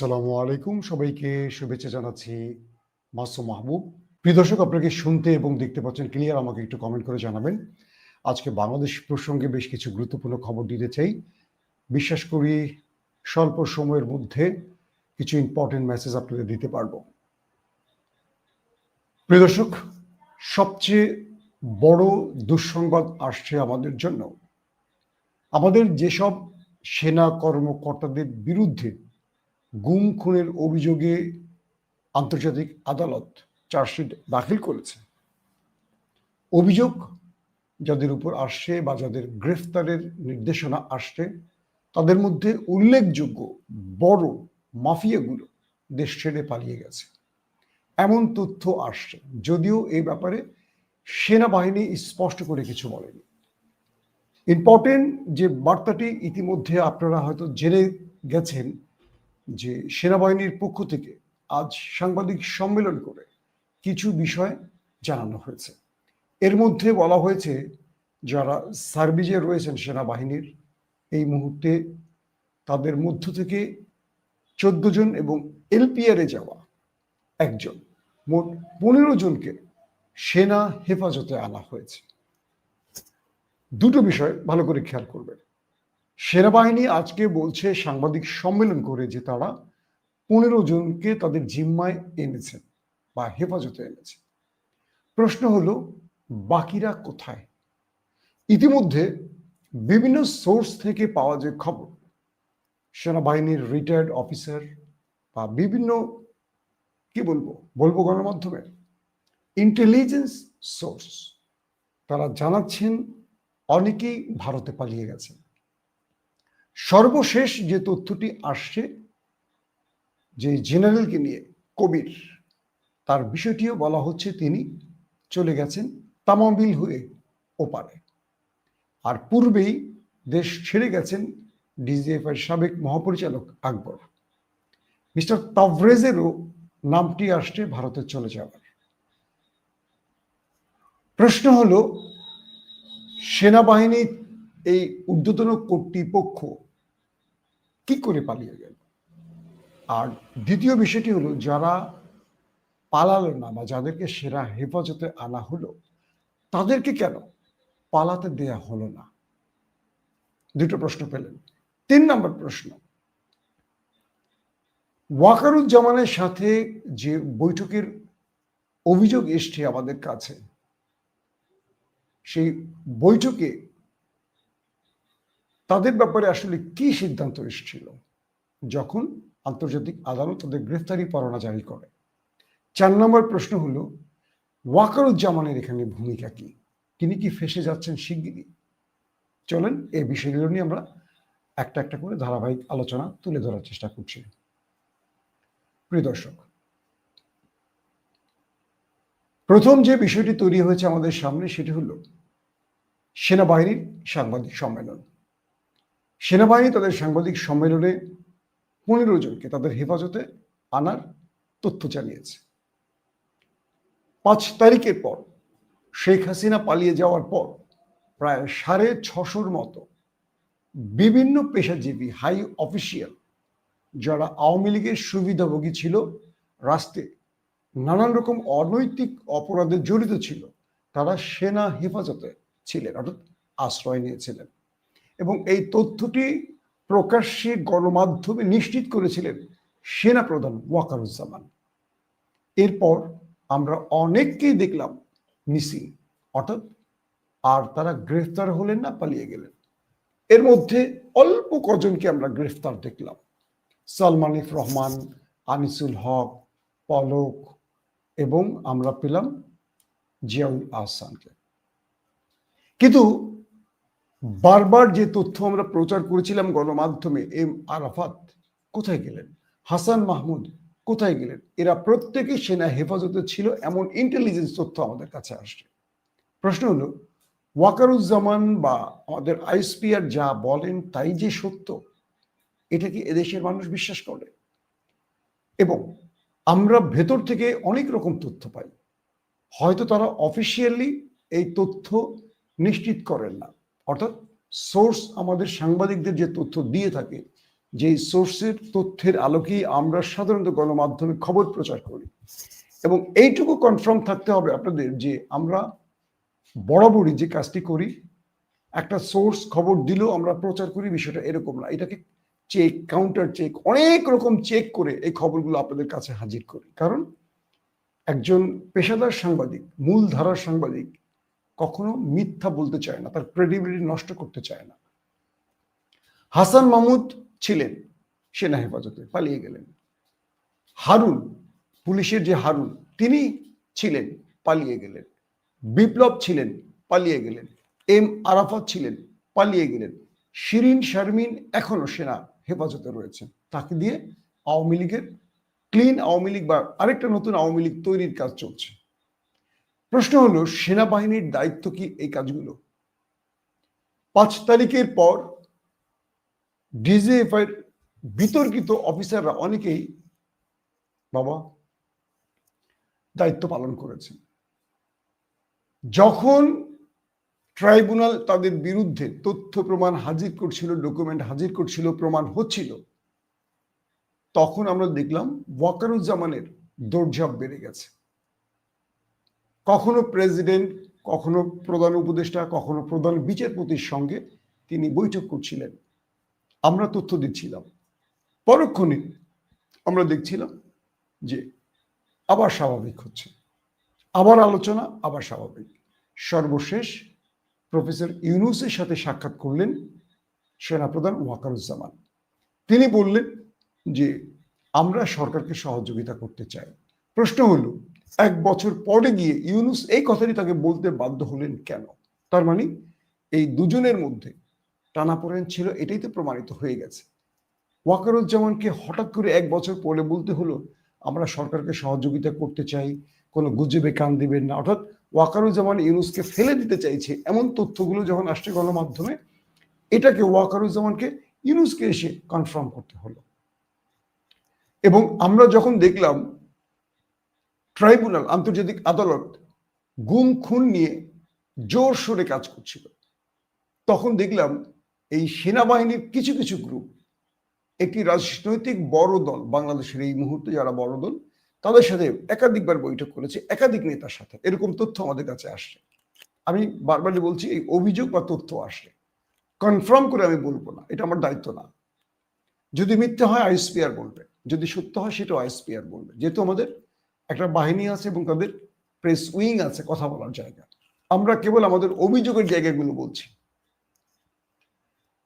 আসসালামু আলাইকুম। সবাইকে শুভেচ্ছা জানাচ্ছি মাসুম মাহবুব। প্রিয় দর্শক, আপনাকে শুনতে এবং দেখতে পাচ্ছেন ক্লিয়ার, আমাকে একটু কমেন্ট করে জানাবেন। আজকে বাংলাদেশ প্রসঙ্গে বেশ কিছু গুরুত্বপূর্ণ খবর দিতে চাই। বিশ্বাস করি, স্বল্প সময়ের মধ্যে কিছু ইম্পর্টেন্ট মেসেজ আপনাদের দিতে পারব। প্রিয় দর্শক, সবচেয়ে বড় দুঃসংবাদ আসছে আমাদের জন্য। আমাদের যেসব সেনা কর্মকর্তাদের বিরুদ্ধে গুম খুনের অভিযোগে আন্তর্জাতিক আদালত চার্জশিট দাখিল করেছে। অভিযোগ, যাদের উপর আসছে বা যাদের গ্রেফতারের নির্দেশনা আসছে, তাদের মধ্যে উল্লেখযোগ্য বড় মাফিয়াগুলো দেশ ছেড়ে পালিয়ে গেছে। এমন তথ্য আসছে, যদিও এই ব্যাপারে সেনাবাহিনী স্পষ্ট করে কিছু বলেনি। ইম্পর্টেন্ট যে বার্তাটি ইতিমধ্যে আপনারা হয়তো জেনে গেছেন যে সেনাবাহিনীর পক্ষ থেকে আজ সাংবাদিক সম্মেলন করে কিছু বিষয় জানানো হয়েছে। এর মধ্যে বলা হয়েছে, যারা সার্ভিজে রয়েছেন সেনাবাহিনীর, এই মুহূর্তে তাদের মধ্য থেকে চোদ্দ জন এবং এলপিআরে যাওয়া একজন, মোট পনেরো জনকে সেনা হেফাজতে আনা হয়েছে। দুটো বিষয় ভালো করে খেয়াল করবেন। সেনাবাহিনী আজকে বলছে সাংবাদিক সম্মেলন করে যে তারা পনেরো জনকে তাদের জিম্মায় এনেছে বা হেফাজতে এনেছে। প্রশ্ন হলো, বাকিরা কোথায়? ইতিমধ্যে বিভিন্ন সোর্স থেকে পাওয়া যে খবর, সেনাবাহিনীর রিটায়ার্ড অফিসার বা বিভিন্ন, কি বলব বলব গণমাধ্যমে ইন্টেলিজেন্স সোর্স তারা জানাচ্ছেন অনেকেই ভারতে পালিয়ে গেছেন সর্বশেষ যে তথ্যটি আসছে, যে জেনারেলকে নিয়ে কবির, তার বিষয়টিও বলা হচ্ছে তিনি চলে গেছেন তামাবিল হয়ে ওপারে। আর পূর্বেই দেশ ছেড়ে গেছেন ডিজিএফ এর সাবেক মহাপরিচালক আকবর। মিস্টার তাভরেজেরও নামটি আসছে ভারতে চলে যাওয়ার। প্রশ্ন হলো, সেনাবাহিনীর এই ঊর্ধ্বতন কর্তৃপক্ষ কি করে পালিয়ে গেল? আর দ্বিতীয় বিষয়টি হলো, যারা পালালো না বা যাদেরকে সেরা হেফাজতে আনা হলো, তাদেরকে কেন পালাতে দেয়া হলো না? দুটো প্রশ্ন পেলেন। তিন নম্বর প্রশ্ন, ওয়াকারুজ্জামানের সাথে যে বৈঠকের অভিযোগ এসছে আমাদের কাছে, সেই বৈঠকে তাদের ব্যাপারে আসলে কি সিদ্ধান্ত এসেছিল? যখন আন্তর্জাতিক আদালত তাদের গ্রেফতারি পরোয়ানা জারি করে। চার নম্বর প্রশ্ন হলো, ওয়াকারুজ্জামানের এখানে ভূমিকা কি? তিনি কি ফেসে যাচ্ছেন শিগগিরই? চলেন এই বিষয়গুলো নিয়ে আমরা একটা একটা করে ধারাবাহিক আলোচনা তুলে ধরার চেষ্টা করছি। প্রিয় দর্শক, প্রথম যে বিষয়টি তৈরি হয়েছে আমাদের সামনে সেটি হলো, সেনাবাহিনীর সাংবাদিক সম্মেলন। সেনাবাহিনী তাদের সাংবাদিক সম্মেলনে পনেরো জনকে তাদের হেফাজতে আনার তথ্য জানিয়েছে। পাঁচ তারিখের পর শেখ হাসিনা পালিয়ে যাওয়ার পর প্রায় সাড়ে ছশোর মতো বিভিন্ন পেশাজীবী, হাই অফিসিয়াল যারা আওয়ামী লীগের সুবিধাভোগী ছিল, রাস্তে নানান রকম অনৈতিক অপরাধে জড়িত ছিল, তারা সেনা হেফাজতে ছিলেন, অর্থাৎ আশ্রয় নিয়েছিলেন। এবং এই তথ্যটি প্রকাশ্যে গণমাধ্যমে নিশ্চিত করেছিলেন সেনা প্রধান ওয়াকারুজ্জামান। এরপর আমরা অনেককেই দেখলাম মিসিং, অর্থাৎ আর তারা গ্রেফতার হলেন না, পালিয়ে গেলেন। এর মধ্যে অল্প কজনকে আমরা গ্রেফতার দেখলাম। সালমানিফ রহমান, আনিসুল হক, পলক এবং আমরা পেলাম জিয়াউল আহসানকে। কিন্তু বারবার যে তথ্য আমরা প্রচার করেছিলাম গণমাধ্যমে, এম আরাফাত কোথায় গেলেন? হাসান মাহমুদ কোথায় গেলেন? এরা প্রত্যেকে সেনা হেফাজতে ছিল, এমন ইন্টেলিজেন্স তথ্য আমাদের কাছে আসছে। প্রশ্ন হলো, ওয়াকারুজ্জামান বা আমাদের আইসপিআর যা বলেন তাই যে সত্য, এটা কি এদেশের মানুষ বিশ্বাস করে? এবং আমরা ভেতর থেকে অনেক রকম তথ্য পাই, হয়তো তারা অফিসিয়ালি এই তথ্য নিশ্চিত করেন না। অর্থাৎ সোর্স আমাদের সাংবাদিকদের যে তথ্য দিয়ে থাকে যে সোর্সের তথ্যের আলোকেই আমরা সাধারণত গণমাধ্যমে খবর প্রচার করি। এবং এইটুকু কনফার্ম থাকতে হবে আপনাদের যে আমরা বরাবরই যে কাজটি করি, একটা সোর্স খবর দিলেও আমরা প্রচার করি, বিষয়টা এরকম না। এটাকে চেক কাউন্টার চেক অনেক রকম চেক করে এই খবরগুলো আপনাদের কাছে হাজির করি। কারণ একজন পেশাদার সাংবাদিক মূল ধারার সাংবাদিক কখনো মিথ্যা বলতে চায় না, তার ক্রেডিবিলিটি নষ্ট করতে চায় না। হাসান মাহমুদ ছিলেন সেনা হেফাজতে, পালিয়ে গেলেন। হারুন, পুলিশের যে হারুন, তিনি ছিলেন, পালিয়ে গেলেন। বিপ্লব ছিলেন, পালিয়ে গেলেন। এম আরাফাত ছিলেন, পালিয়ে গেলেন। শিরিন শারমিন এখনও সেনা হেফাজতে রয়েছেন তাকে দিয়ে আওয়ামী লীগের ক্লিন আওয়ামী লীগ বা আরেকটা নতুন আওয়ামী লীগ তৈরির কাজ চলছে। প্রশ্ন হলো, সেনাবাহিনীর দায়িত্ব কি এই কাজগুলো? পাঁচ তারিখের পর ডিজিএফ এর বিতর্কিত অফিসাররা অনেকেই বাবা দায়িত্ব পালন করেছেন। যখন ট্রাইব্যুনাল তাদের বিরুদ্ধে তথ্য প্রমাণ হাজির করছিল, ডকুমেন্ট হাজির করছিল, প্রমাণ হচ্ছিল, তখন আমরা দেখলাম ওয়াকারুজ্জামানের দৌড়ঝাঁপ বেড়ে গেছে। কখনো প্রেসিডেন্ট কখনো প্রধান উপদেষ্টা, কখনো প্রধান বিচারপতির সঙ্গে তিনি বৈঠক করছিলেন। আমরা তথ্য দিচ্ছিলাম। পরক্ষণে আমরা দেখছিলাম যে আবার স্বাভাবিক হচ্ছে। আবার আলোচনা, আবার স্বাভাবিক। সর্বশেষ প্রফেসর ইউনুসের সাথে সাক্ষাৎ করলেন সেনাপ্রধান ওয়াকারুজ্জামান। তিনি বললেন যে, আমরা সরকারকে সহযোগিতা করতে চাই। প্রশ্ন হলো এক বছর পরে গিয়ে ইউনুস এই কথাটি তাকে বলতে বাধ্য হলেন কেন? তার মানে এই দুজনের মধ্যে টানাপোড়েন ছিল, এটাই তো প্রমাণিত হয়ে গেছে। ওয়াকারুজ্জামানকে হঠাৎ করে এক বছর পরে বলতে হলো, আমরা সরকারকে সহযোগিতা করতে চাই, কোনো গুজবে কান দিবেন না। অর্থাৎ ওয়াকারুজ্জামান ইউনুসকে ফেলে দিতে চাইছে এমন তথ্যগুলো যখন আসছে গণমাধ্যমে, এটাকে ওয়াকারুজ্জামানকে ইউনুসকে এসে কনফার্ম করতে হলো। এবং আমরা যখন দেখলাম ট্রাইব্যুনাল, আন্তর্জাতিক আদালত গুম, খুন নিয়ে জোর সোরে কাজ করছিল। তখন দেখলাম এই সেনাবাহিনীর কিছু কিছু গ্রুপ একটি রাজনৈতিক বড় দল, বাংলাদেশের এই মুহূর্তে যারা বড় দল, তাদের সাথে একাধিকবার বৈঠক করেছে, একাধিক নেতার সাথে। এরকম তথ্য আমাদের কাছে আসছে। আমি বারবারই বলছি, এই অভিযোগ বা তথ্য আসলে। কনফার্ম করে আমি বলব না, এটা আমার দায়িত্ব না। যদি মিথ্যে হয় আইএসপিআর বলবে। যদি সত্য হয়, সেটাও আইএসপিআর বলবে। যেহেতু আমাদের একটা বাহিনী আছে এবং তাদের প্রেস উইং আছে কথা বলার জায়গা। আমরা কেবল আমাদের অভিযোগের জায়গাগুলো বলছি।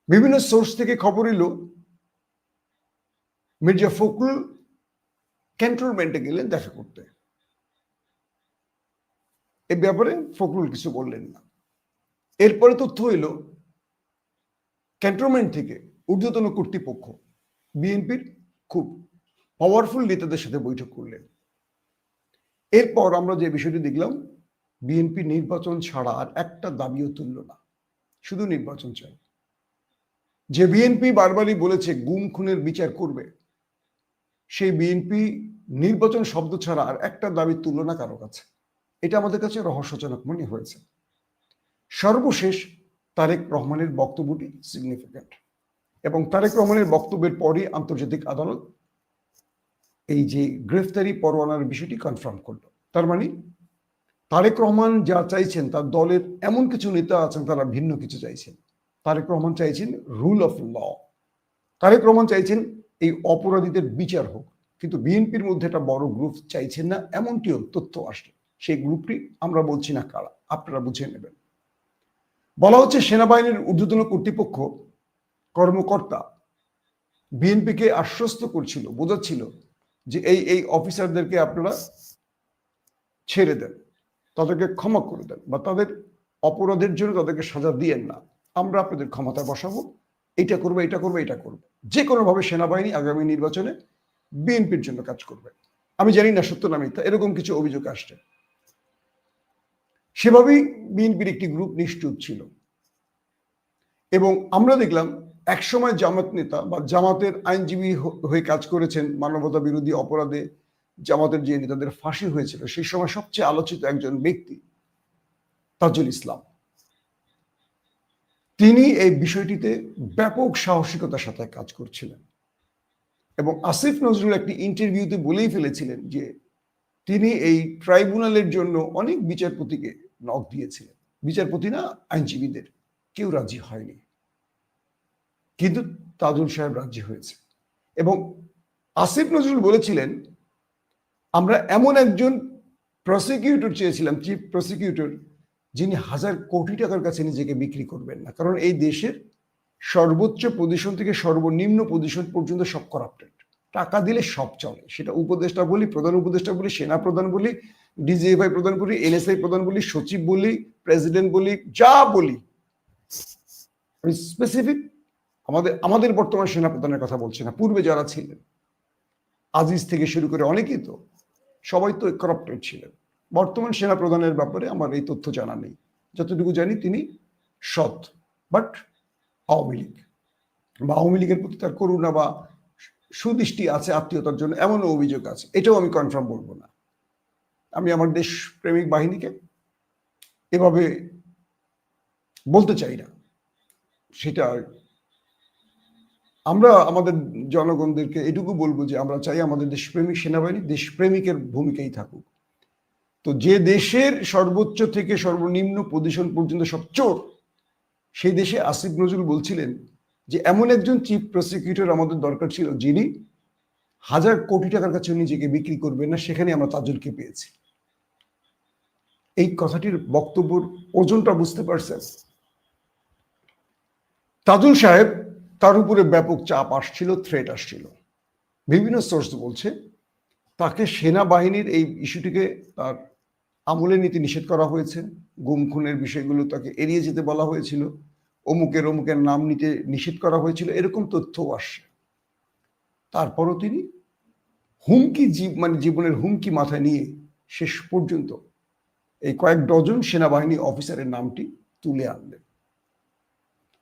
বিভিন্ন সোর্স থেকে খবর এলো, মির্জা ফখরুল ক্যান্টনমেন্টে গেলেন দেখা করতে। এ ব্যাপারে ফখরুল কিছু বললেন না। এরপরে তথ্য হইল ক্যান্টনমেন্ট থেকে ঊর্ধ্বতন কর্তৃপক্ষ, বিএনপির খুব পাওয়ারফুল নেতাদের সাথে বৈঠক করলেন। এরপর আমরা যে বিষয়টি দেখলাম, বিএনপি নির্বাচন ছাড়া আর একটা দাবিও তুলল না। শুধু নির্বাচন চাই। যে বিএনপি বারবারই বলেছে গুম খুনের বিচার করবে, সেই বিএনপি নির্বাচন শব্দ ছাড়া আর একটা দাবি তুলল না কারও কাছে। এটা আমাদের কাছে রহস্যজনক মনে হয়েছে। সর্বশেষ তারেক রহমানের বক্তব্যটি সিগনিফিক্যান্ট এবং তারেক রহমানের বক্তব্যের পরই আন্তর্জাতিক আদালত এই যে গ্রেফতারি পরোয়ানার বিষয়টি কনফার্ম করল। তার মানে তারেক রহমান যা চাইছেন, তার দলের এমন কিছু নেতা আছেন, তারা ভিন্ন কিছু চাইছেন। তারেক রহমান চাইছেন rule of law Tarique Rahman চাইছেন এই অপরাধীদের বিচার হোক, কিন্তু বিএনপির মধ্যে একটা বড় গ্রুপ চাইছেন না, এমনটিও তথ্য আসলে সেই গ্রুপটি আমরা বলছি না কারা, আপনারা বুঝে নেবেন। বলা হচ্ছে সেনাবাহিনীর ঊর্ধ্বতন কর্তৃপক্ষ কর্মকর্তা বিএনপিকে আশ্বস্ত করছিল, বোঝাচ্ছিল যে এই এই অফিসারদেরকে আপনারা ছেড়ে দেন, তাদেরকে ক্ষমা করে দেন বা তাদের অপরাধের জন্য তাদেরকে সাজা দিয়েন না। আমরা আপনাদের ক্ষমতায় বসাবো এটা করবে এটা করবে এটা করবে। যে কোনোভাবে সেনাবাহিনী আগামী নির্বাচনে বিএনপির জন্য কাজ করবে। আমি জানি না সত্য না এরকম কিছু অভিযোগ আসছে। সেভাবেই বিএনপির একটি গ্রুপ নিশ্চুপ ছিল। এবং আমরা দেখলাম একসময় জামাত নেতা বা জামাতের আইনজীবী হয়ে কাজ করেছেন মানবতা বিরোধী অপরাধে জামাতের যে নেতাদের ফাঁসি হয়েছিল, সেই সময় সবচেয়ে আলোচিত একজন ব্যক্তি তাজুল ইসলাম। তিনি এই বিষয়টিতে ব্যাপক সাহসিকতার সাথে কাজ করছিলেন এবং আসিফ নজরুল একটি ইন্টারভিউতে বলেই ফেলেছিলেন যে তিনি এই ট্রাইব্যুনালের জন্য অনেক বিচারপতিকে নক দিয়েছিলেন। বিচারপতি না, আইনজীবীদের। কেউ রাজি হয়নি। কিন্তু তাজুল সাহেব রাজি হয়েছে। এবং আসিফ নজরুল বলেছিলেন, আমরা এমন একজন প্রসিকিউটর চেয়েছিলাম চিফ প্রসিকিউটর যিনি হাজার কোটি টাকার কাছে নিজেকে বিক্রি করবেন না। কারণ এই দেশের সর্বোচ্চ পজিশন থেকে সর্বনিম্ন পজিশন পর্যন্ত সব করাপ্টেড টাকা দিলে সব চলে। সেটা উপদেষ্টা বলি, প্রধান উপদেষ্টা বলি, সেনা প্রধান বলি ডিজিএফআই প্রধান বলি এনএসআই প্রধান বলি, সচিব বলি প্রেসিডেন্ট বলি, যা বলি। স্পেসিফিক আমাদের আমাদের বর্তমান সেনাপ্রধানের কথা বলছি না, পূর্বে যারা ছিলেন, আজিজ থেকে শুরু করে অনেকেই তো, সবাই তো করাপ্টেড ছিলেন। বর্তমান সেনা প্রধানের ব্যাপারে আমার এই তথ্য জানা নেই। যতটুকু জানি তিনি সৎ বাট আওয়ামী লীগ। বা আওয়ামী লীগের প্রতি তার করুণা বা সুদৃষ্টি আছে, আত্মীয়তার জন্য এমনও অভিযোগ আছে। এটাও আমি কনফার্ম বলব না। আমি আমার দেশ প্রেমিক বাহিনীকে এভাবে বলতে চাই না। সেটা আমরা আমাদের জনগণদেরকে এটুকু বলব যে আমরা চাই আমাদের দেশপ্রেমিক সেনাবাহিনী দেশপ্রেমিকের ভূমিকাই থাকুক। তো যে দেশের সর্বোচ্চ থেকে সর্বনিম্ন পজিশন পর্যন্ত সব চোর, সেই দেশে আসিফ নজরুল বলছিলেন যে এমন একজন চিফ প্রসিকিউটর আমাদের দরকার ছিল যিনি হাজার কোটি টাকার কাছে নিজেকে বিক্রি করবেন না, সেখানে আমরা তাজুলকে পেয়েছি। এই কথাটির বক্তব্যর ওজনটা বুঝতে পারছেন? তাজুল সাহেব তার উপরে ব্যাপক চাপ আসছিল থ্রেট আসছিল। বিভিন্ন সোর্স বলছে, তাকে সেনাবাহিনীর এই ইস্যুটিকে তার আমলে নীতি নিষেধ করা হয়েছে। গুম, খুনের বিষয়গুলো তাকে এড়িয়ে যেতে বলা হয়েছিল। অমুকের অমুকের নাম নিতে নিষেধ করা হয়েছিল, এরকম তথ্যও আসছে। তারপরও তিনি হুমকি জীব মানে জীবনের হুমকি মাথায় নিয়ে শেষ পর্যন্ত এই কয়েক ডজন সেনাবাহিনী অফিসারের নামটি তুলে আনলেন।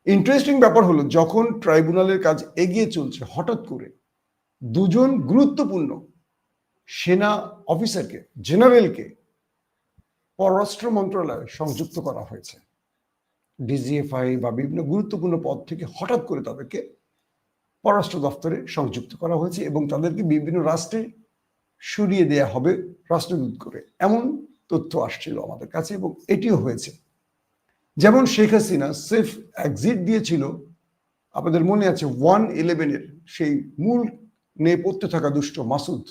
ইন্টারেস্টিং ব্যাপার হলো, যখন ট্রাইব্যুনালের কাজ এগিয়ে চলছে, হঠাৎ করে দুজন গুরুত্বপূর্ণ সেনা অফিসারকে, জেনারেলকে পররাষ্ট্র মন্ত্রণালয়ে সংযুক্ত করা হয়েছে। ডিজিএফআই বা বিভিন্ন গুরুত্বপূর্ণ পদ থেকে হঠাৎ করে তাদেরকে পররাষ্ট্র দপ্তরে সংযুক্ত করা হয়েছে এবং তাদেরকে বিভিন্ন রাষ্ট্রে সরিয়ে দেয়া হবে রাষ্ট্রদূত করে। এমন তথ্য আসছিল আমাদের কাছে এবং এটিও হয়েছে। যেমন শেখ হাসিনা সেফ এক্সিট দিয়েছিল, আপনাদের মনে আছে ওয়ান ইলেভেনের সেই মূল নেপথ্যে থাকা দুষ্ট মাসুদ,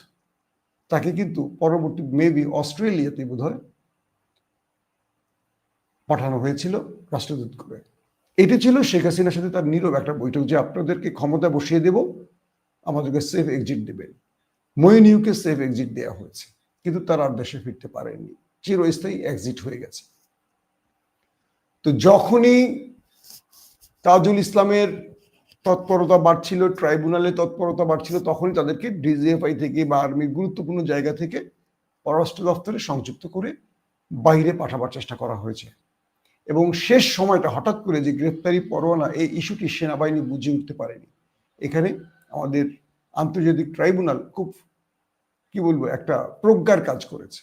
তাকে কিন্তু পরবর্তী মেবি অস্ট্রেলিয়াতে বোধ হয় পাঠানো হয়েছিল রাষ্ট্রদূত করে। এটি ছিল শেখ হাসিনার সাথে তার নীরব একটা বৈঠক যে আপনাদেরকে ক্ষমতা বসিয়ে দেব, আমাদেরকে সেফ এক্সিট দেবেন মইনিউকে সেফ এক্সিট দেওয়া হয়েছে, কিন্তু তারা আর দেশে ফিরতে পারেননি, চিরস্থায়ী এক্সিট হয়ে গেছে। তো যখনই তাজুল ইসলামের তৎপরতা বাড়ছিল ট্রাইব্যুনালে তৎপরতা বাড়ছিল, তখনই তাদেরকে ডিজিএফআই থেকে বা আর্মির গুরুত্বপূর্ণ জায়গা থেকে পররাষ্ট্র দপ্তরে সংযুক্ত করে বাইরে পাঠাবার চেষ্টা করা হয়েছে। এবং শেষ সময়টা হঠাৎ করে যে গ্রেপ্তারি পরোয়ানা, এই ইস্যুটি সেনাবাহিনী বুঝে উঠতে পারেনি। এখানে আমাদের আন্তর্জাতিক ট্রাইব্যুনাল খুব, কি বলব, একটা প্রজ্ঞার কাজ করেছে।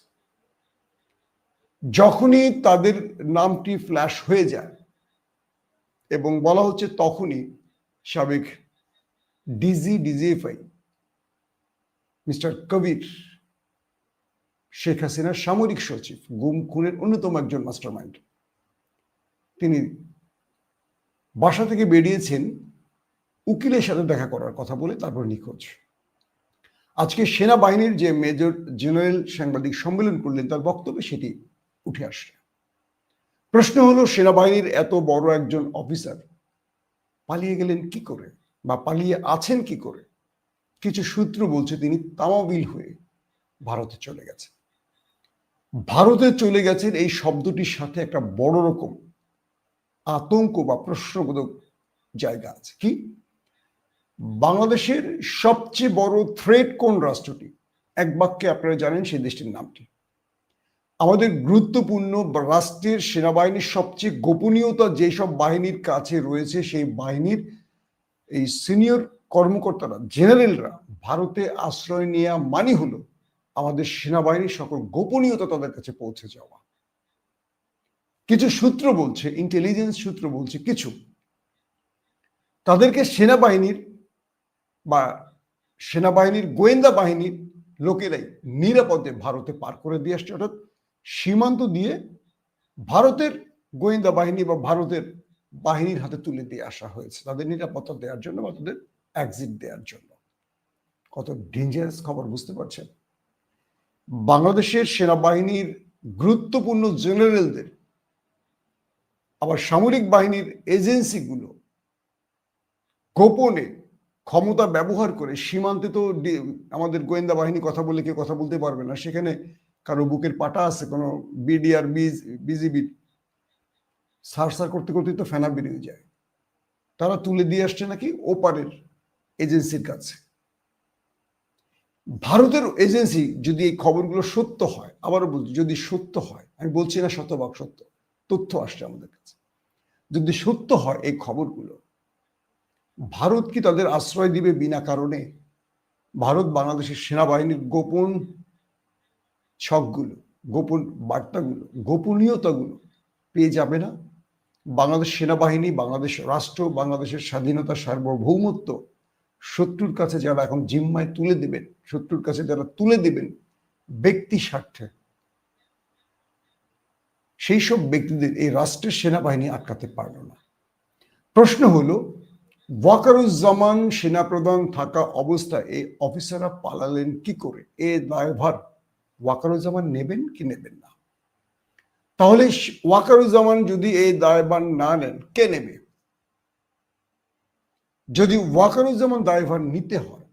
যখনই তাদের নামটি ফ্ল্যাশ হয়ে যায় এবং বলা হচ্ছে তখনই সাবেক DG DGFI mister Kabir Sheikh হাসিনার সামরিক সচিব, গুম খুনের অন্যতম একজন মাস্টার মাইন্ড তিনি বাসা থেকে বেরিয়েছেন উকিলের সাথে দেখা করার কথা বলে তারপর নিখোঁজ। আজকে সেনাবাহিনীর যে মেজর জেনারেল সাংবাদিক সম্মেলন করলেন, তার বক্তব্যে সেটি উঠে আসছে। প্রশ্ন হলো, সেনাবাহিনীর এত বড় একজন অফিসার পালিয়ে গেলেন কি করে? বা পালিয়ে আছেন কি করে? কিছু সূত্র বলছে তিনি তামাবিল হয়ে ভারতে চলে গেছেন। ভারতে চলে গেছেন এই শব্দটির সাথে একটা বড় রকম আতঙ্ক বা প্রশ্নবোধক জায়গা আছে। কি? বাংলাদেশের সবচেয়ে বড় থ্রেট কোন রাষ্ট্রটি? এক বাক্যে আপনারা জানেন সেই দেশটির নামটি। আমাদের গুরুত্বপূর্ণ রাষ্ট্রের সেনাবাহিনীর সবচেয়ে গোপনীয়তা যেসব বাহিনীর কাছে রয়েছে, সেই বাহিনীর এই সিনিয়র কর্মকর্তারা, জেনারেলরা ভারতে আশ্রয় নেওয়া মানি হলো আমাদের সেনাবাহিনীর সকল গোপনীয়তা তাদের কাছে পৌঁছে যাওয়া। কিছু সূত্র বলছে ইন্টেলিজেন্স সূত্র বলছে কিছু। তাদেরকে সেনাবাহিনীর বা সেনাবাহিনীর গোয়েন্দা বাহিনীর লোকেরাই নিরাপদে ভারতে পার করে দিয়ে আসছে। অর্থাৎ সীমান্ত দিয়ে ভারতের গোয়েন্দা বাহিনী বা ভারতের বাহিনীর হাতে তুলে দিয়ে আসা হয়েছে। তাদের নিরাপত্তা দেওয়ার জন্য বা তাদের এক্সিট দেওয়ার জন্য। কত ডেঞ্জারাস খবর, বুঝতে পারছেন? বাংলাদেশের সেনাবাহিনীর গুরুত্বপূর্ণ জেনারেলদের, আবার সামরিক বাহিনীর এজেন্সিগুলো গোপনে ক্ষমতা ব্যবহার করে সীমান্তে তো আমাদের গোয়েন্দা বাহিনী কথা বলে কেউ কথা বলতে পারবে না। সেখানে কারও বুকের পাটা আছে, কোনো বিডিআর বিজিবি সারসার করতে করতে তো ফেনা বেরিয়ে যায়। তারা তুলে দিয়ে আসছে নাকি ওপারের এজেন্সির কাছে। ভারতের এজেন্সি যদি এই খবরগুলো সত্য হয়, আবারও বলছি, যদি সত্য হয়, আমি বলছি না শতভাগ সত্য, তথ্য আসছে আমাদের কাছে। যদি সত্য হয় এই খবরগুলো, ভারত কি তাদের আশ্রয় দিবে বিনা কারণে? ভারত বাংলাদেশের সেনাবাহিনীর গোপন ছকগুলো, গোপন বার্তাগুলো, গোপনীয়তাগুলো পেয়ে যাবে না। বাংলাদেশ সেনাবাহিনী, বাংলাদেশ রাষ্ট্র, বাংলাদেশের স্বাধীনতা সার্বভৌমত্ব শত্রুর কাছে যারা এখন জিম্মায় তুলে দেবেন, শত্রুর কাছে যারা তুলে দেবেন ব্যক্তি স্বার্থে, সেই সব ব্যক্তিদের এই রাষ্ট্রের সেনাবাহিনী আটকাতে পারল না। প্রশ্ন হলো, ওয়াকারুজ্জামান সেনাপ্রধান থাকা অবস্থায় এই অফিসাররা পালালেন কি করে? এ দায়ভার ওয়াকারুজ্জামান নেবেন কি নেবেন না? তাহলে ওয়াকারুজ্জামান যদি এই দায়ভার না নেন, কে নেবে? যদি ওয়াকারুজ্জামান দায়ভার নিতে হয়,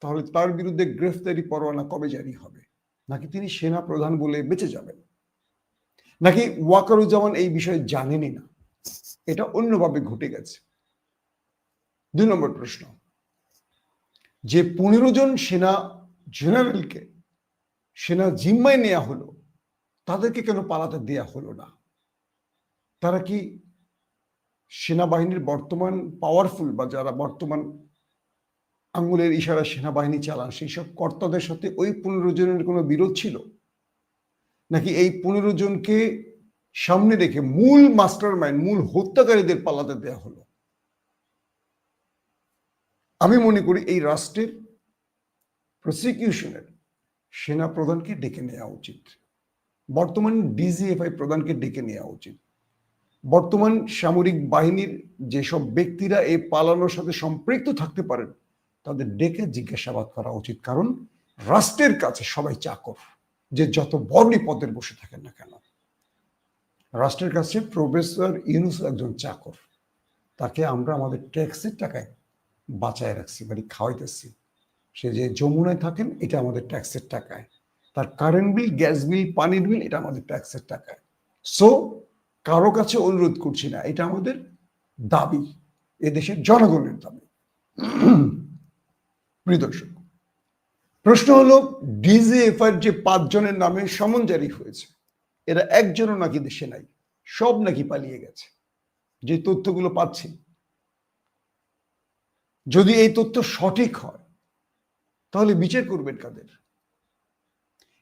তাহলে তার বিরুদ্ধে গ্রেফতারি পরোয়ানা কবে জারি হবে? নাকি তিনি সেনা প্রধান বলে বেঁচে যাবেন? নাকি ওয়াকারুজ্জামান এই বিষয়ে জানেনই না? এটা অন্যভাবে ঘটে গেছে। দুই নম্বর প্রশ্ন। যে পনেরো জন সেনা জেনারেলকে সেনা জিম্মায় নেওয়া হলো, তাদেরকে কেন পালাতে দেয়া হলো না? তারা কি সেনাবাহিনীর বর্তমান পাওয়ারফুল বা যারা বর্তমান আঙ্গুলের ইশারা সেনাবাহিনী চালান, সেই সব কর্তাদের সাথে ওই পনেরো জনের কোনো বিরোধ ছিল? নাকি এই পনেরো জনকে সামনে রেখে মূল মাস্টার মাইন্ড মূল হত্যাকারীদের পালাতে দেয়া হলো? আমি মনে করি এই রাষ্ট্রের প্রসিকিউশনের সেনা প্রধানকে ডেকে নেওয়া উচিত। বর্তমান ডিজিএফআই প্রধানকে ডেকে নেওয়া উচিত। বর্তমান সামরিক বাহিনীর যেসব ব্যক্তিরা এই পালানোর সাথে সম্পৃক্ত থাকতে পারেন, তাদের ডেকে জিজ্ঞাসাবাদ করা উচিত। কারণ রাষ্ট্রের কাছে সবাই চাকর, যে যত বড়ই পদের বসে থাকেন না কেন। রাষ্ট্রের কাছে প্রফেসর ইউনুস একজন চাকর, তাকে আমরা আমাদের ট্যাক্সের টাকায় বাঁচায় রাখছি মানে খাওয়াইতেছি। সে যে যমুনায় থাকেন, এটা আমাদের ট্যাক্সের টাকায়। তার কারেন্ট বিল গ্যাস বিল পানির বিল এটা আমাদের ট্যাক্সের টাকায়। সো কারও কাছে অনুরোধ করছি না, এটা আমাদের দাবি, এদেশের জনগণের দাবি। দর্শক, প্রশ্ন হলো ডিজিএফআই যে পাঁচজনের নামে সমন জারি হয়েছে, এরা একজনও নাকি দেশে নাই, সব নাকি পালিয়ে গেছে, যে তথ্যগুলো পাচ্ছি। যদি এই তথ্য সঠিক হয় তাহলে বিচার করবেন কাদের?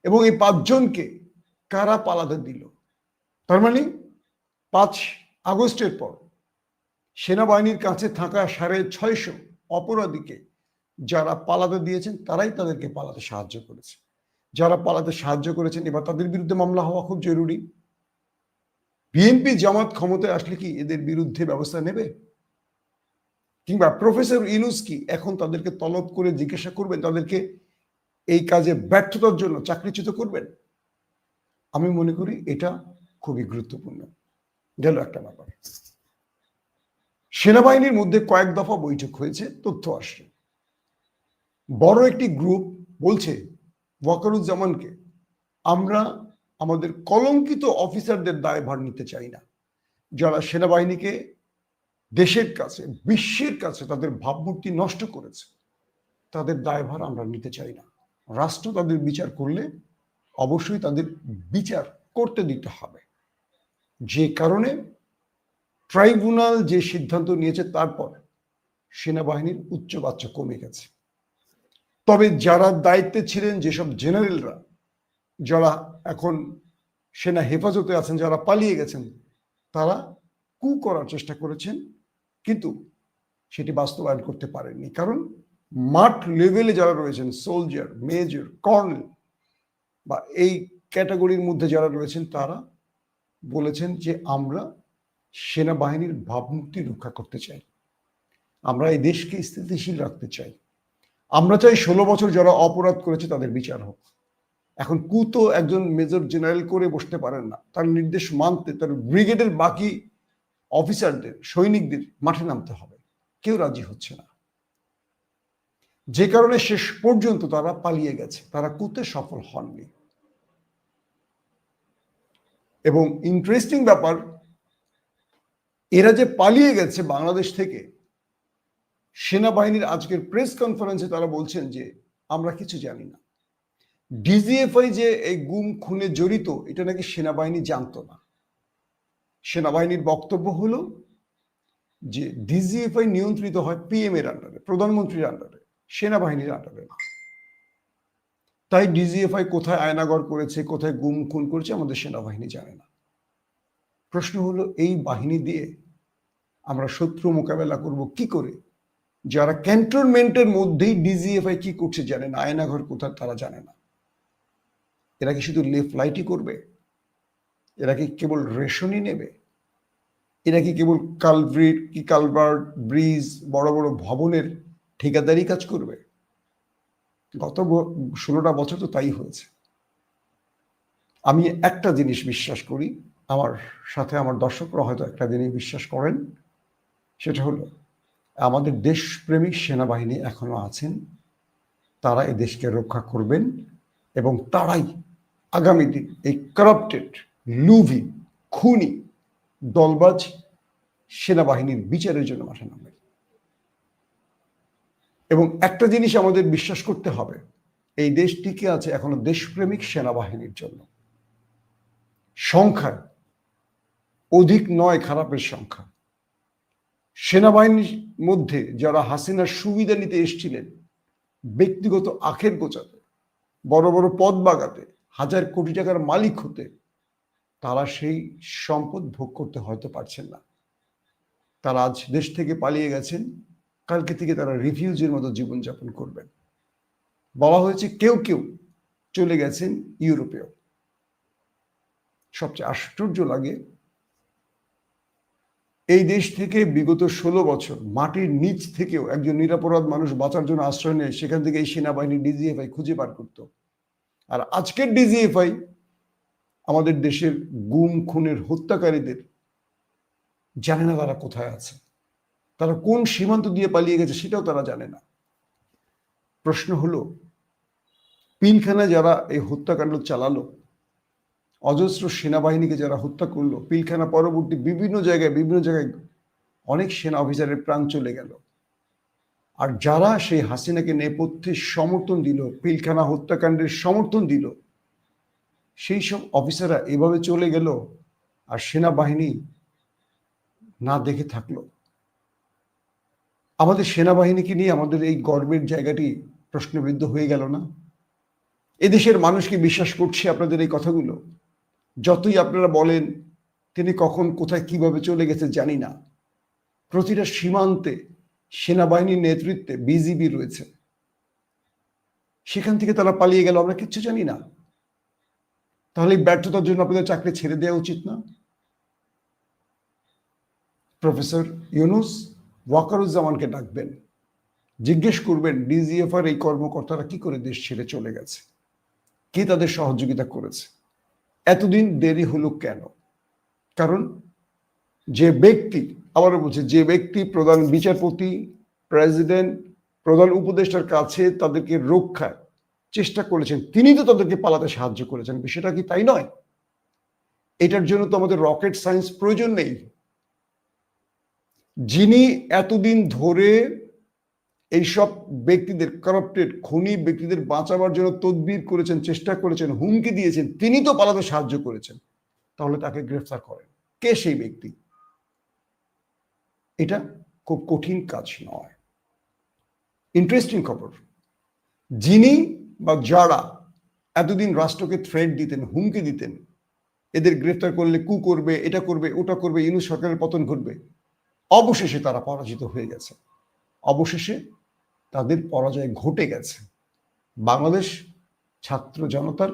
এবং এই পাঁচজনকে কারা পালাতে দিল? তার মানে পাঁচ আগস্টের পর সেনাবাহিনীর কাছে থাকা সাড়ে ছয়শো অপরাধীকে যারা পালাতে দিয়েছেন, তারাই তাদেরকে পালাতে সাহায্য করেছে। যারা পালাতে সাহায্য করেছেন, এবার তাদের বিরুদ্ধে মামলা হওয়া খুব জরুরি। বিএনপি জামাত ক্ষমতায় আসলে কি এদের বিরুদ্ধে ব্যবস্থা নেবে? কিংবা প্রফেসর ইনুস কি এখন তাদেরকে তলব করে জিজ্ঞাসা করবেন, তাদেরকে এই কাজে ব্যর্থতার জন্য চাকরিচ্যুত করবেন। আমি মনে করি এটা খুবই গুরুত্বপূর্ণ। গেল একটা ব্যাপার। সেনাবাহিনীর মধ্যে কয়েক দফা বৈঠক হয়েছে, তথ্য আসছে। বড় একটি গ্রুপ বলছে, ওয়াকারুজ্জামানকে আমরা আমাদের কলঙ্কিত অফিসারদের দায়ভার নিতে চাই না। যারা সেনাবাহিনীকে দেশের কাছে, বিশ্বের কাছে তাদের ভাবমূর্তি নষ্ট করেছে। তাদের দায়ভার আমরা নিতে চাই না। রাষ্ট্র তাদের বিচার করলে অবশ্যই তাদের বিচার করতে দিতে হবে। যে কারণে ট্রাইব্যুনাল যে সিদ্ধান্ত নিয়েছে, তারপর সেনাবাহিনীর উচ্চ বাচ্চা কমে গেছে। তবে যারা দায়িত্বে ছিলেন যেসব জেনারেলরা, যারা এখন সেনা হেফাজতে আছেন, যারা পালিয়ে গেছেন, তারা কু করার চেষ্টা করেছেন। কিন্তু সেটি বাস্তবায়ন করতে পারেননি। কারণ মাঠ লেভেলে যারা রয়েছেন সোলজার মেজর কর্নেল বা এই ক্যাটাগরির মধ্যে যারা রয়েছেন, তারা বলেছেন যে আমরা সেনাবাহিনীর ভাবমূর্তি রক্ষা করতে চাই। আমরা এই দেশকে স্থিতিশীল রাখতে চাই। আমরা চাই ষোলো বছর যারা অপরাধ করেছে, তাদের বিচার হোক। এখন কু তো একজন মেজর জেনারেল করে বসতে পারেন না। তার নির্দেশ মানতে, তার ব্রিগেডের বাকি অফিসারদের, সৈনিকদের মাঠে নামতে হবে। কেউ রাজি হচ্ছে না। যে কারণে শেষ পর্যন্ত তারা পালিয়ে গেছে। তারা কুতে সফল হননি। এবং ইন্টারেস্টিং ব্যাপার, এরা যে পালিয়ে গেছে বাংলাদেশ থেকে, সেনাবাহিনীর আজকের প্রেস কনফারেন্সে তারা বলছেন যে, আমরা কিছু জানি না। ডিজিএফআই যে এই গুম, খুনে জড়িত, এটা নাকি সেনাবাহিনী জানতো না। সেনাবাহিনীর বক্তব্য হলো যে ডিজিএফআই নিয়ন্ত্রিত হয় পিএম এর আন্ডারে প্রধানমন্ত্রীর আন্ডারে সেনাবাহিনীর আন্ডারে না। তাই ডিজিএফআই কোথায় আয়নাগর করেছে, কোথায় গুম খুন করেছে আমাদের সেনাবাহিনী জানে না। প্রশ্ন হলো, এই বাহিনী দিয়ে আমরা শত্রু মোকাবেলা করব কি করে? যারা ক্যান্টনমেন্টের মধ্যেই ডিজিএফআই কি করছে জানে না আয়নাঘর কোথায় তারা জানে না। এরা কি শুধু লেফট লাইটই করবে? এরা কি কেবল রেশনই নেবে? এরা কি কেবল কালব্রিট কি কালভার্ট ব্রিজ, বড় বড় ভবনের ঠিকাদারি কাজ করবে? গত ষোলোটা বছর তো তাই হয়েছে। আমি একটা জিনিস বিশ্বাস করি, আমার সাথে আমার দর্শকরা হয়তো একটা জিনিস বিশ্বাস করেন, সেটা হলো, আমাদের দেশপ্রেমিক সেনাবাহিনী এখনও আছেন, তারা এই দেশকে রক্ষা করবেন এবং তারাই আগামী দিন এই কারাপ্টেড লুভি, খুনি, দলবাজ সেনাবাহিনীর বিচারের জন্য মাঠে নামবে। এবং একটা জিনিস আমাদের বিশ্বাস করতে হবে, এই দেশ টিকে আছে এখনও দেশপ্রেমিক সেনাবাহিনীর জন্য। সংখ্যা অধিক নয় খারাপের সংখ্যা। সেনাবাহিনীর মধ্যে যারা হাসিনার সুবিধা নিতে এসছিলেন, ব্যক্তিগত আখের গোচাতে, বড় বড় পদ বাগাতে, হাজার কোটি টাকার মালিক হতে তারা সেই সম্পদ ভোগ করতে হয়তো পারছেন না। তারা আজ দেশ থেকে পালিয়ে গেছেন, কালকে থেকে তারা রিফিউজের মতো জীবনযাপন করবেন। বলা হয়েছে কেউ কেউ চলে গেছেন ইউরোপেও। সবচেয়ে আশ্চর্য লাগে, এই দেশ থেকে বিগত ষোলো বছর মাটির নিচ থেকেও একজন নিরাপরাধ মানুষ বাঁচার জন্য আশ্রয় নেয়, সেখান থেকে এই সেনাবাহিনী ডিজিএফআই খুঁজে বার করত। আর আজকের ডিজিএফআই আমাদের দেশের গুম, খুনের হত্যাকারীদের জানে না তারা কোথায় আছে। তারা কোন সীমান্ত দিয়ে পালিয়ে গেছে সেটাও তারা জানে না। প্রশ্ন হলো, পিলখানা যারা এই হত্যাকাণ্ড চালালো, অজস্র সেনাবাহিনীকে যারা হত্যা করল, পিলখানা পরবর্তী বিভিন্ন জায়গায় বিভিন্ন জায়গায় অনেক সেনা অফিসারের প্রাণ চলে গেল। আর যারা সেই হাসিনাকে নেপথ্যে সমর্থন দিল, পিলখানা হত্যাকাণ্ডের সমর্থন দিল সেই সব অফিসাররা এভাবে চলে গেল আর সেনাবাহিনী না দেখে থাকল। আমাদের সেনাবাহিনীকে নিয়ে আমাদের এই গর্বের জায়গাটি প্রশ্নবিদ্ধ হয়ে গেল না? এদেশের মানুষকে বিশ্বাস করছে আপনাদের এই কথাগুলো? যতই আপনারা বলেন, তিনি কখন, কোথায়, কীভাবে চলে গেছে জানি না। প্রতিটা সীমান্তে সেনাবাহিনীর নেতৃত্বে বিজিবি রয়েছে। সেখান থেকে তারা পালিয়ে গেল, আমরা কিচ্ছু জানি না। তাহলে ব্যর্থতার জন্য আপনাদের চাকরি ছেড়ে দেওয়া উচিত না? প্রফেসর ইউনুস, ওয়াকারুজ্জামানকে ডাকবেন। জিজ্ঞেস করবেন ডিজিএফ ডিজিএফআর এই কর্মকর্তারা কি করে দেশ ছেড়ে চলে গেছে? কে তাদের সহযোগিতা করেছে? এতদিন দেরি হলো কেন? কারণ যে ব্যক্তি, আবারও বলছে, যে ব্যক্তি প্রধান বিচারপতি, প্রেসিডেন্ট, প্রধান উপদেষ্টার কাছে তাদেরকে রক্ষায় চেষ্টা করেছেন। তিনি তো তাদেরকে পালাতে সাহায্য করেছেন। বিষয়টা কি তাই নয়? এটার জন্য তো আমাদের রকেট সায়েন্স প্রয়োজন নেই। যিনি এতদিন ধরে এইসব ব্যক্তিদের কারাপ্টেড খনি ব্যক্তিদের বাঁচাবার জন্য তদবির করেছেন, চেষ্টা করেছেন, হুমকি দিয়েছেন, তিনি তো পালাতে সাহায্য করেছেন, তাহলে তাকে গ্রেফতার করেন। কে সেই ব্যক্তি? এটা খুব কঠিন কাজ নয়। ইন্টারেস্টিং খবর। যিনি বা যারা এতদিন রাষ্ট্রকে থ্রেড দিতেন, হুমকি দিতেন, এদের গ্রেফতার করলে কু করবে, এটা করবে, ওটা করবে, ইউনুস সরকারের পতন ঘটবে, অবশেষে তারা পরাজিত হয়ে গেছে। অবশেষে তাদের পরাজয় ঘটে গেছে। বাংলাদেশ ছাত্র জনতার,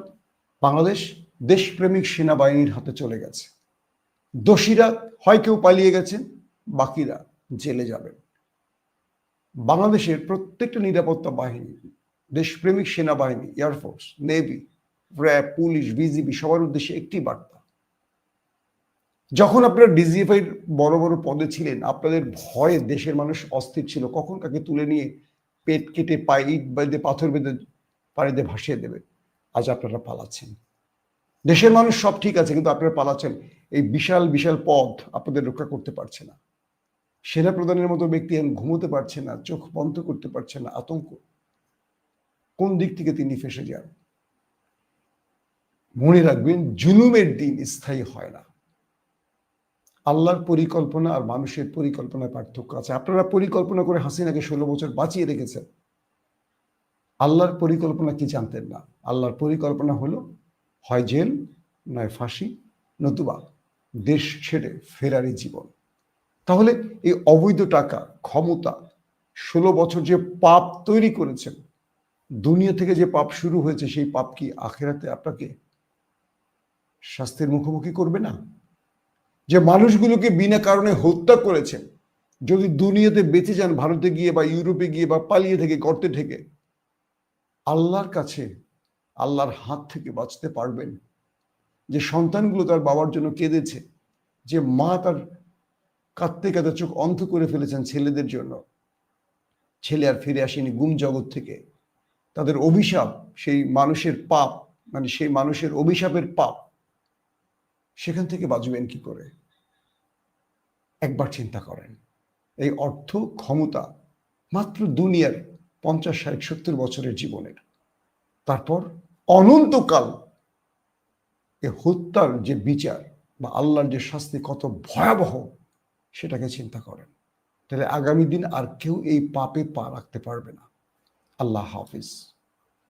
বাংলাদেশ দেশপ্রেমিক সেনাবাহিনীর হাতে চলে গেছে। দোষীরা হয় কেউ পালিয়ে গেছেন, বাকিরা জেলে যাবেন। বাংলাদেশের প্রত্যেকটা নিরাপত্তা বাহিনী দেশপ্রেমিক সেনাবাহিনী air force navy RAB police BGB সবার উদ্দেশ্যে একটি বার্তা। যখন আপনারা ডিজিএফআই বড় বড় পদে ছিলেন, আপনাদের ভয়ে দেশের মানুষ অস্থির ছিল, কখন কাকে তুলে নিয়ে পেট কেটে পায়ে ইট বেঁধে, পাথর বেঁধে পাড়িতে ভাসিয়ে দেবে আজ আপনারা পালাচ্ছেন। দেশের মানুষ সব ঠিক আছে, কিন্তু আপনারা পালাচ্ছেন। এই বিশাল বিশাল পদ আপনাদের রক্ষা করতে পারছে না। সেনা প্রধানের মতো ব্যক্তি এখন ঘুমোতে পারছে না, চোখ বন্ধ করতে পারছে না, আতঙ্ক। কোন দিক থেকে তিনি ফেসে যান? মনে রাখবেন, জুলুমের দিন স্থায়ী হয় না। আল্লাহর পরিকল্পনা আর মানুষের পরিকল্পনার পার্থক্য আছে। আপনারা পরিকল্পনা করে হাসিনাকে ষোলো বছর বাঁচিয়ে রেখেছেন। আল্লাহর পরিকল্পনা কি জানতেন না? আল্লাহর পরিকল্পনা হলো, হয় জেল, নয় ফাঁসি, নতুবা দেশ ছেড়ে ফেরারি জীবন। তাহলে এই অবৈধ টাকা, ক্ষমতা, ষোলো বছর যে পাপ তৈরি করেছেন দুনিয়া থেকে যে পাপ শুরু হয়েছে, সেই পাপ কি আখেরাতে আপনাকে শাস্তির মুখোমুখি করবে না? যে মানুষগুলোকে বিনা কারণে হত্যা করেছেন যদি দুনিয়াতে বেঁচে যান, ভারতে গিয়ে বা ইউরোপে গিয়ে বা পালিয়ে থেকে, গর্তে থেকে, আল্লাহর কাছে, আল্লাহর হাত থেকে বাঁচতে পারবেন। যে সন্তানগুলো তার বাবার জন্য কেঁদেছে, যে মা তার কাঁদতে কাঁদতে চোখ অন্ধ করে ফেলেছেন ছেলেদের জন্য, ছেলে আর ফিরে আসেনি গুম জগৎ থেকে। তাদের অভিশাপ, সেই মানুষের পাপ মানে সেই মানুষের অভিশাপের পাপ, সেখান থেকে বাঁচবেন কি করে? একবার চিন্তা করেন। এই অর্থ ক্ষমতা মাত্র দুনিয়ার পঞ্চাশ, ষাট, সত্তর বছরের জীবনের। তারপর অনন্তকাল এ হত্যার যে বিচার বা আল্লাহর যে শাস্তি কত ভয়াবহ, সেটাকে চিন্তা করেন। তাহলে আগামী দিন আর কেউ এই পাপে পা রাখতে পারবে না। আল্লাহ হাফিজ।